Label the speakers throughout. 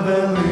Speaker 1: ben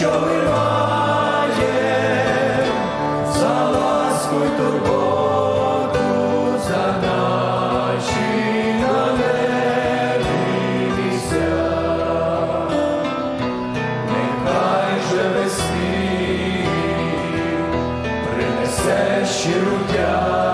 Speaker 1: що ми за ласку й турботу, за наші нехай же весні принесе щиру дякую.